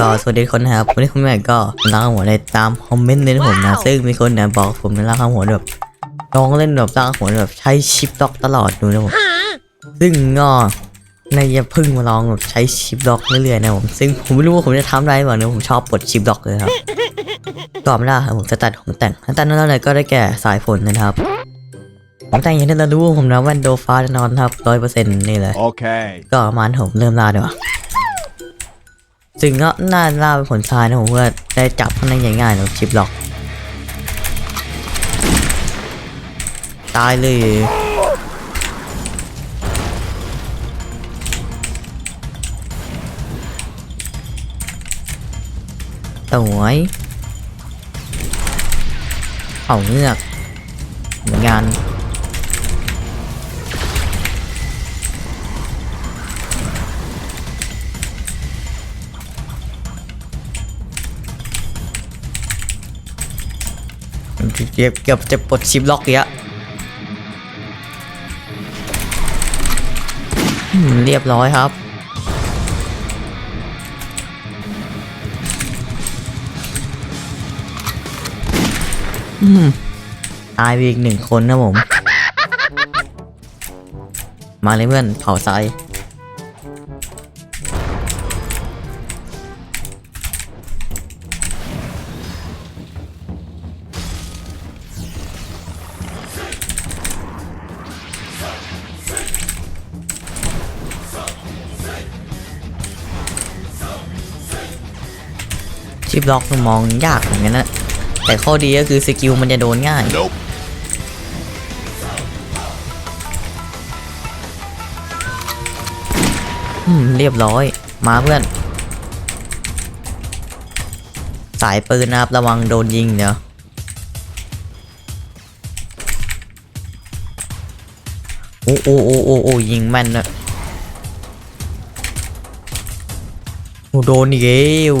ก็สวัสดีทุกคนนะครับวันนี้คุณแม่ก็ล้างหัวในตามคอมเมนต์เลยนะผมนะซึ่งมีคนเนี่ยบอกผมในล้างหัวแบบลองเล่นแบบล้างหัวแบบใช้ชิปล็อกตลอดดูนะผมซึ่งก็ในจะเพึ่งมาลองแบบใช้ชิปล็อกเรื่อยๆนะผมซึ่งผมไม่รู้ว่าผมจะทำได้หรือเปล่านะผมชอบปลดชิปล็อกเลยครับตอบไม่ได้ครับผมจะตัดผมแต่งถ้าตัดนั้นเลยก็ได้แก่สายฝนนะครับผมแต่งอย่างที่เรารู้ผมนะแว่นโดฟ้าแน่นอนครับร้อยเปอร์เซ็นต์นี่เลย Okay. ก็ประมาณผมเริ่มล่าดีกว่า ซึ่งก็น่าล่าเป็นผลทรายนะผมเพื่อได้จับข้างในง่ายๆนะชิปล็อก ตายเลยสวยเอาเงือกเหมือนกัน เกือบเกือบจะปลดชิปล็อกเยอะเรียบร้อยครับ ตายไปอีกหนึ่งคนนะผม มาเลยเพื่อนเผาไซ ชิปล็อกมองยากเหมือนกันนะ แต่ข้อดีก็คือสกิลมันจะโดนง่าย Nope. อืม เรียบร้อย มาเพื่อน สายปืนนะครับ ระวังโดนยิงเดี๋ยวโอ้โอ้โอ้โอ้โอ้ยิงแม่นนะโอ้โดนอีกแล้ว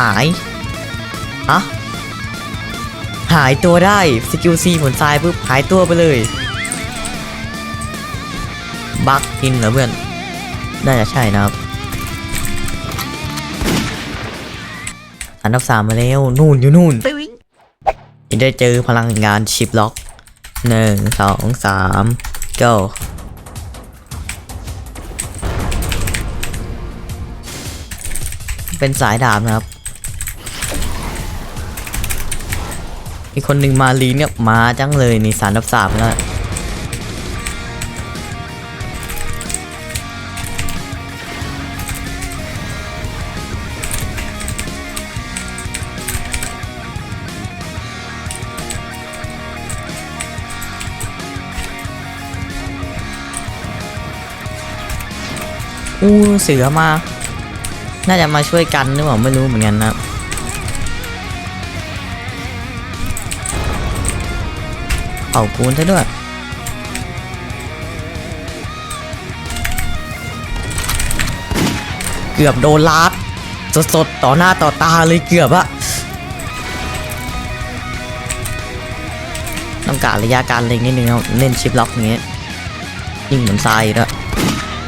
หายอะหายตัวได้สกิลซีผลทรายปุ๊บหายตัวไปเลยบักกินเหรอเพื่อน น่าจะใช่นะครับ อันดับสามมาแล้ว นู่นอยู่นู่นจะได้เจอพลังงานชิปล็อกหนึ่งสองสามเก้าเป็นสายดาบนะครับ มีคนหนึ่งมาลีเนี่ยมาจังเลยนี่สารดับสามแล้วอู้เสือมา น่าจะมาช่วยกันหรือเปล่าไม่รู้เหมือนกันนะ เป่าปูนซะด้วย เกือบโดนลาดสดๆ ต่อหน้าต่อตาเลยเกือบอะต้องการระยะการเล็งนิดนึงเล่นชิปล็อกอย่างเงี้ยยิ่งเหมือนทรายด้วย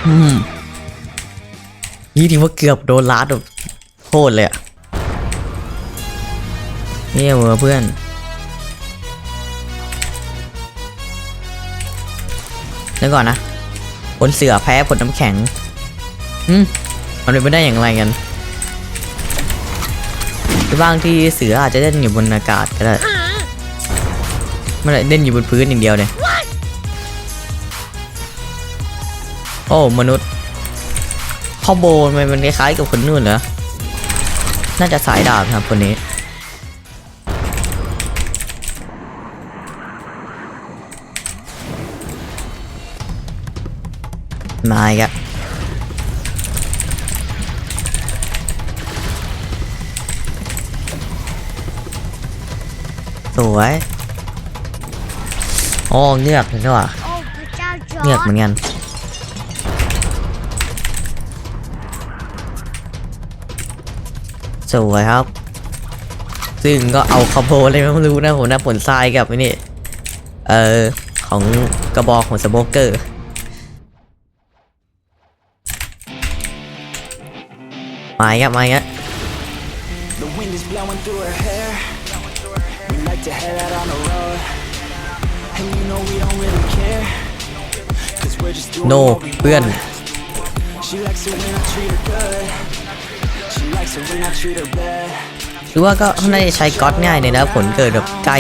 อืมนี่ถือว่าเกือบโดนลาดแบบโคตรเลยอะเนี่ยเวอร์เพื่อน เดี๋ยก่อนนะผลเสือแพ้ผลน้ำแข็งอืมมันเป็นไปได้อย่างไรกันหรือบางที่เสืออาจจะเล่นอยู่บนอากาศก็ได้ไม่ได้เล่นอยู่บนพื้นอย่างเดียวเลยโอ้มนุษย์คอโบมันมันคล้ายๆกับคนนู่นเหรอ น่าจะสายดาบครับคนนี้ มาอีกะสวยโอ้เงือกนี่ว่ะโอ้พระเจ้าจอเงือกเหมือนกันสวยครับ ซึ่งก็เอาคาโบอะไรไม่รู้นะผมนะผลทรายกับนี่ เอ่อของกระบอกของสโมเกอร์ มาอีกครับมาอีกครับ The wind is blowing through her hair. We like to head out on the road. And you know we don't really care. Cause we're just doing โน what we เพื่อน want. She likes it when I treat her good. She likes it when I treat her bad. หรือว่าก็เขาน่าจะใช้ก๊อตง่ายเลยนะผลเกิดแบบใกล้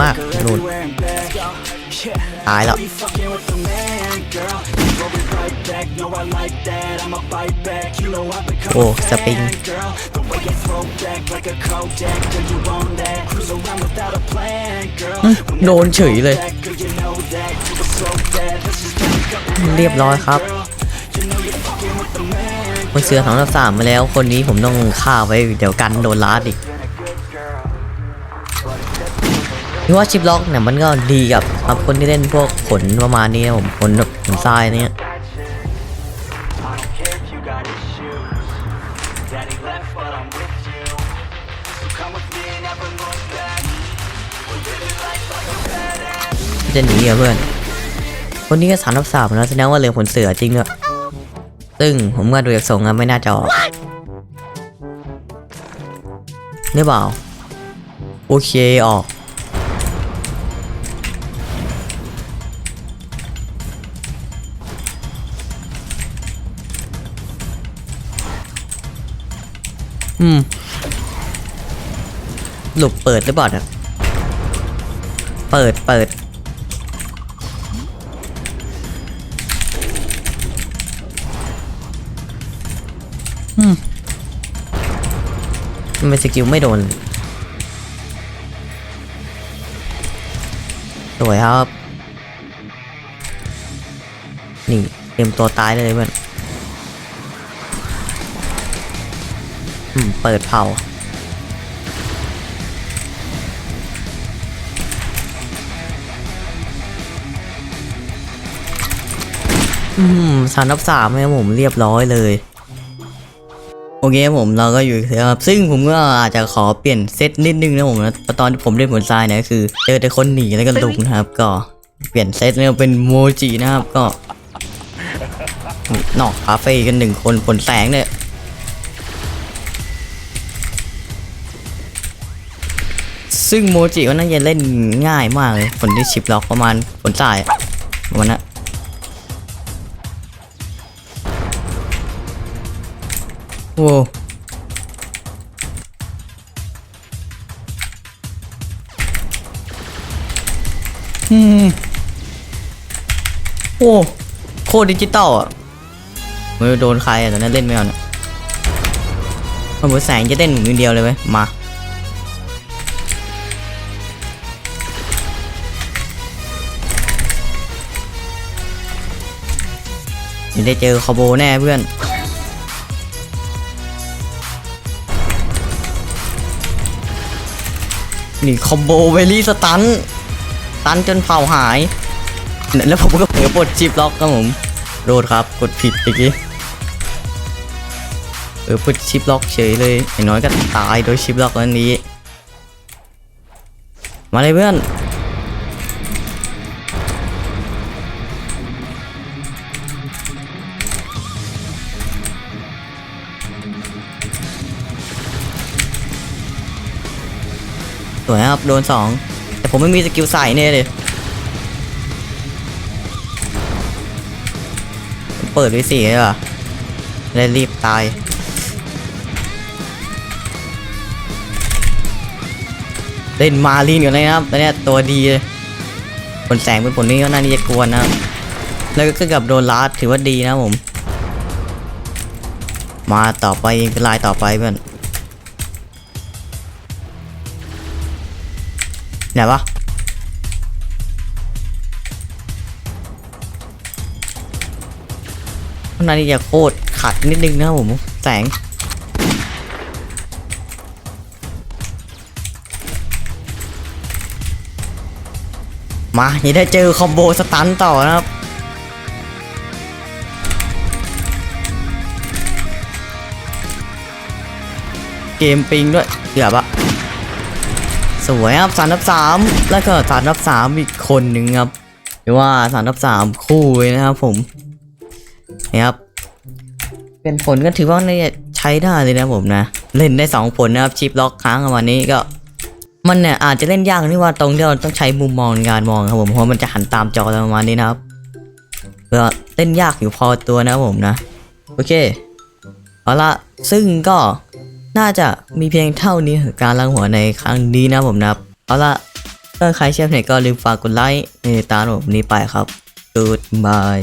มาก Her ๆนู่น everywhere in bed. Yeah. ตายแล้ว You fucking with the man, girl. Throw it right back. No, I like that. I'ma fight back. You know I've โอ้สปริง โดนเฉยเลย เรียบร้อยครับมันเสือสองสามมาแล้ว คนนี้ผมต้องฆ่าไว้เดี๋ยวกันโดนล้ดอีกพี่ว่าชิปล็อกเนี่ยมันก็ดีกับคนที่เล่นพวกขนประมาณนี้ผมขนแบขนทรายเนี่ย care if you got issues. Daddy left, but I'm with you. So come with me and never look back. We're living life like a badass. จะหนีเหรอเพื่อน คนนี้ก็สามทับสามแล้วแสดงว่าเรือขนเสือจริงด้วยซึ่งผมก็ดูจากทรงแล้วไม่น่าจะออกนี่เปล่า โอเคออก อืมหลุบเปิดหรือเปล่าเนี่ยเปิดเปิด อืมมันเป็นสกิลไม่โดน สวยครับ นี่ เตรียมตัวตายเลยเพื่อน เปิดเผาอืมสามนับสามครับผมเรียบร้อยเลย โอเคผมเราก็อยู่ครับ ซึ่งผมก็อาจจะขอเปลี่ยนเซตนิดนึงนะผมนะตอนที่ผมเล่นผลทรายเนี่ยคือเจอแต่คนหนีแล้วก็ลุกนะครับ ก็เปลี่ยนเซตแล้วเป็นโมจินะครับก็นอกคาเฟ่กันหนึ่งคนผลแสงเนี่ย ซึ่งโมจิก็น่าจะเล่นง่ายมากเลยผลที่ชิปล็อกประมาณผลทรายอะประมาณนั้นโอ้อืมโอ้โคตรดิจิตอลอะไม่โดนใครอะตอนนั้นเล่นไม่เอาเนี่ยมันเหมือนแสงจะเต้นหมุนเดียวเลยไหมมา ไม่ได้เจอคอโบแน่เพื่อน นี่คอมโบเวลี่สตันสตันจนเผาหาย แล้วผมก็เผลอกดชิปล็อกครับผมโดดครับ กดผิดเมื่อกี้เออกดชิปล็อกเฉยเลยอย่างน้อยก็ตายโดยชิปล็อกนั้นนี้ มาเลยเพื่อน สวยครับโดนสองแต่ผมไม่มีสกิลใส่เนี่ยเลยเปิดไว้สี่เลยว่ะเลยรีบตายเล่นมาลีนอยู่เลยนะครับตอนเนี้ยตัวดีเลยผลแสงเป็นผลนี้ก็น่าจะกวนนะครับแล้วก็กับโดนลาดถือว่าดีนะผม มาต่อไปเป็นลายต่อไปเพื่อน ไหนวะข้างในนี่จะโคตรขัดนิดนึงนะผมแสงมาอย่าได้เจอคอมโบสตันต่อนะครับ เกมปิงด้วยเกือบอะ สวยครับสามทับสามแล้วก็สามทับสามอีกคนหนึ่งครับหรือว่าสามทับสามคู่เลยนะครับผมนี่ครับเป็นผลก็ถือว่าน่าจะใช้ได้เลยนะผมนะ เล่นได้สองผลนะครับชิปล็อกค้างประมาณนี้ก็ มันเนี่ยอาจจะเล่นยากที่ว่าตรงที่เราต้องใช้มุมมองในการมองครับผมเพราะมันจะหันตามจอประมาณนี้นะครับก็เล่นยากอยู่พอตัวนะผมนะ โอเคเอาละซึ่งก็ น่าจะมีเพียงเท่านี้การล้างหัวในครั้งนี้นะผมนะครับ เอาละถ้าใครชอบเนี่ยก็ลืมฝากกดไลค์ในตามผมนี้ไปครับ Goodbye